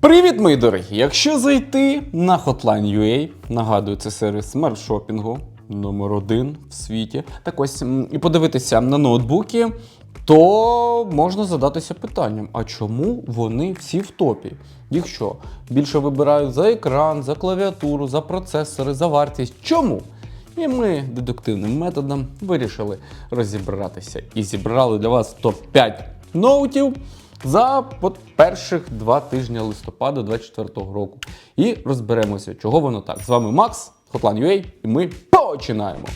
Привіт, мої дорогі! Якщо зайти на Hotline.ua, нагадую, це сервіс смарт-шопінгу номер один в світі. Так ось і подивитися на ноутбуки, то можна задатися питанням: а чому вони всі в топі? Їх що? Більше вибирають за екран, за клавіатуру, за процесори, за вартість. Чому? І ми дедуктивним методом вирішили розібратися і зібрали для вас топ-5 ноутів за от перших два тижні листопада 2024 року. І розберемося, чого воно так. З вами Макс, Hotline.ua, і ми починаємо.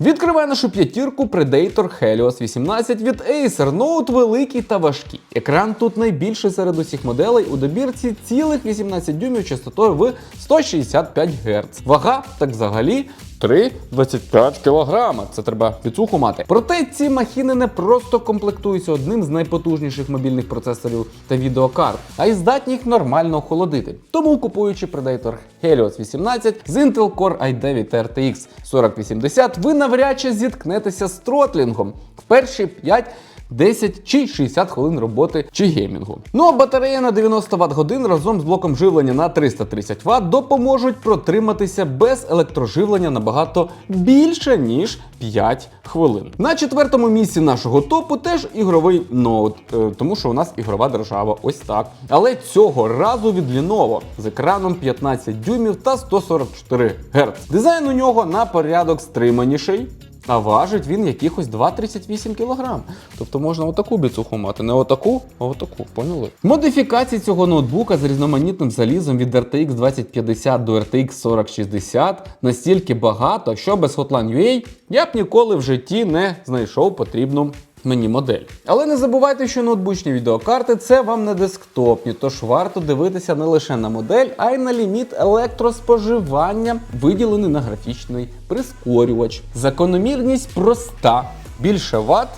Відкриває нашу п'ятірку Predator Helios 18 від Acer. Ноут великий та важкий. Екран тут найбільший серед усіх моделей у добірці цілих 18 дюймів частотою в 165 Гц. Вага так взагалі 3,25 кг. Це треба підсуху мати. Проте ці махіни не просто комплектуються одним з найпотужніших мобільних процесорів та відеокарт, а й здатні їх нормально охолодити. Тому купуючи Predator Helios 18 з Intel Core i9 та RTX 4080, ви навряд чи зіткнетеся з тротлінгом в перші 5 10 чи 60 хвилин роботи чи геймінгу. Ну а батарея на 90 Вт годин разом з блоком живлення на 330 Вт допоможуть протриматися без електроживлення набагато більше ніж 5 хвилин. На четвертому місці нашого топу теж ігровий ноут, е, тому що у нас ігрова держава, ось так. Але цього разу від Lenovo з екраном 15 дюймів та 144 Гц. Дизайн у нього на порядок стриманіший. А важить він якихось 2,38 кг. Тобто можна отаку біцуху мати, не отаку, а отаку, поняли? Модифікації цього ноутбука з різноманітним залізом від RTX 2050 до RTX 4060 настільки багато, що без Hotline UA я б ніколи в житті не знайшов потрібну мені модель. Але не забувайте, що ноутбучні відеокарти це вам не десктопні, тож варто дивитися не лише на модель, а й на ліміт електроспоживання, виділений на графічний прискорювач. Закономірність проста: більше Вт,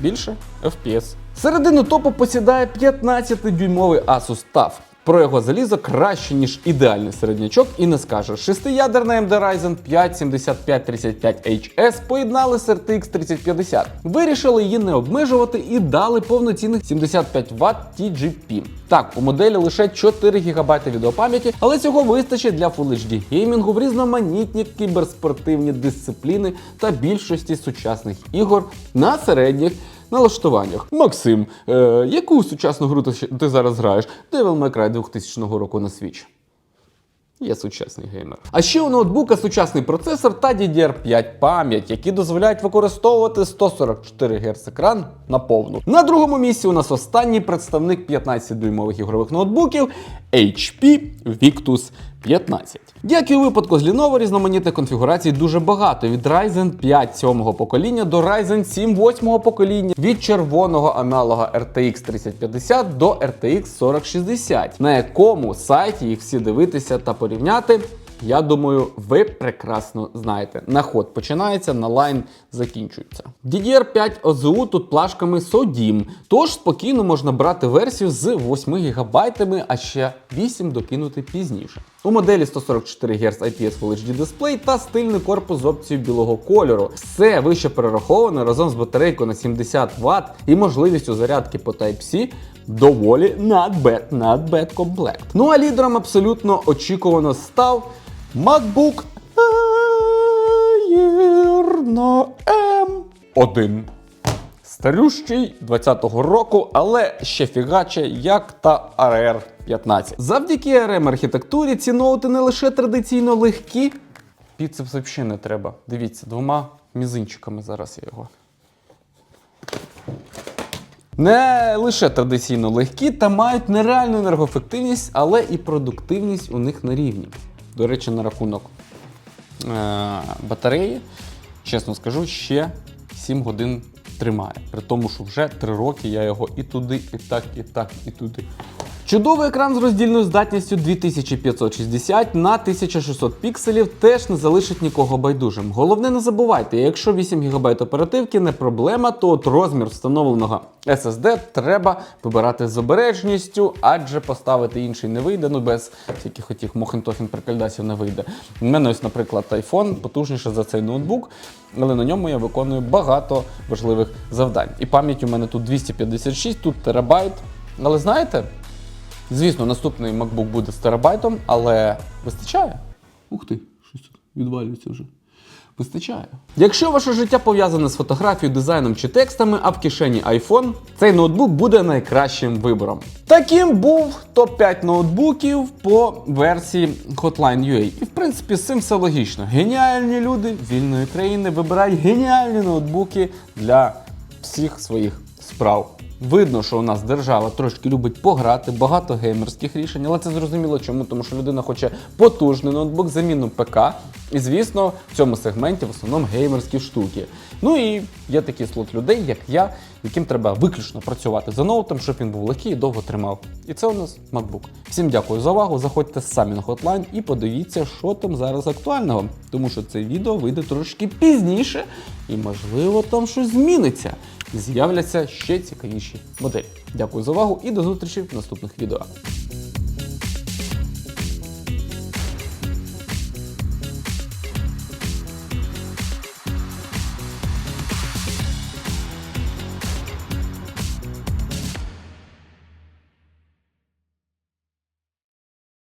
більше FPS. Середину топу посідає 15-дюймовий Asus TUF. Про його залізо краще, ніж ідеальний середнячок, і не скажеш. Шестиядерна AMD Ryzen 5 7535HS поєднали з RTX 3050. Вирішили її не обмежувати і дали повноцінних 75 Вт TGP. Так, у моделі лише 4 ГБ відеопам'яті, але цього вистачить для Full HD геймінгу в різноманітні кіберспортивні дисципліни та більшості сучасних ігор на середніх налаштуваннях. Максим, е, яку сучасну гру ти, зараз граєш? Devil May Cry 2000 року на Switch. Я сучасний геймер. А ще у ноутбука сучасний процесор та DDR5 пам'ять, які дозволяють використовувати 144 Гц екран на повну. На другому місці у нас останній представник 15-дюймових ігрових ноутбуків HP Victus 15. Як і у випадку з Lenovo, різноманітних конфігурацій дуже багато. Від Ryzen 5 7 покоління до Ryzen 7 8 покоління, від червоного аналога RTX 3050 до RTX 4060, на якому сайті їх всі дивитися та порівняти. Я думаю, ви прекрасно знаєте. На ход починається, на лайн закінчується. DDR5 OZU тут плашками SODIMM, тож спокійно можна брати версію з 8 ГБ, а ще 8 докинути пізніше. У моделі 144 Гц IPS Full HD дисплей та стильний корпус з опцією білого кольору. Все вище перераховане разом з батарейкою на 70 Вт і можливістю зарядки по Type-C доволі not bad комплект. Ну а лідером абсолютно очікувано став MacBook Air на M1. Старющий 20-го року, але ще фігаче, як та RR 15. Завдяки ARM архітектурі ці ноути не лише традиційно легкі. Біцепс взагалі не треба. Дивіться, двома мізинчиками зараз я його. Не лише традиційно легкі та мають нереальну енергоефективність, але і продуктивність у них на рівні. До речі, на рахунок е- батареї, чесно скажу, ще 7 годин тримає. При тому, що вже 3 роки я його і туди, і так, і так, і туди. Чудовий екран з роздільною здатністю 2560 на 1600 пікселів теж не залишить нікого байдужим. Головне, не забувайте, якщо 8 ГБ оперативки не проблема, то от розмір встановленого SSD треба вибирати з обережністю, адже поставити інший не вийде, ну без всяких отіх мохентофін прикальдасів не вийде. У мене ось, наприклад, iPhone потужніше за цей ноутбук, але на ньому я виконую багато важливих завдань. І пам'ять у мене тут 256, тут терабайт. Але знаєте, Звісно, наступний MacBook буде з терабайтом, але вистачає. Ух ти, щось тут відвалюється вже. Вистачає. Якщо ваше життя пов'язане з фотографією, дизайном чи текстами, а в кишені iPhone, цей ноутбук буде найкращим вибором. Таким був топ-5 ноутбуків по версії Hotline UA. І в принципі з цим все логічно. Геніальні люди вільної країни вибирають геніальні ноутбуки для всіх своїх справ. Видно, що у нас держава трошки любить пограти, багато геймерських рішень, але це зрозуміло чому, тому що людина хоче потужний ноутбук, заміну ПК. І звісно, в цьому сегменті в основному геймерські штуки. Ну і є такий слот людей, як я, яким треба виключно працювати за ноутом, щоб він був легкий і довго тримав. І це у нас MacBook. Всім дякую за увагу. Заходьте самі на Hotline і подивіться, що там зараз актуального. Тому що це відео вийде трошки пізніше, і можливо там щось зміниться. З'являться ще цікавіші моделі. Дякую за увагу і до зустрічі в наступних відео.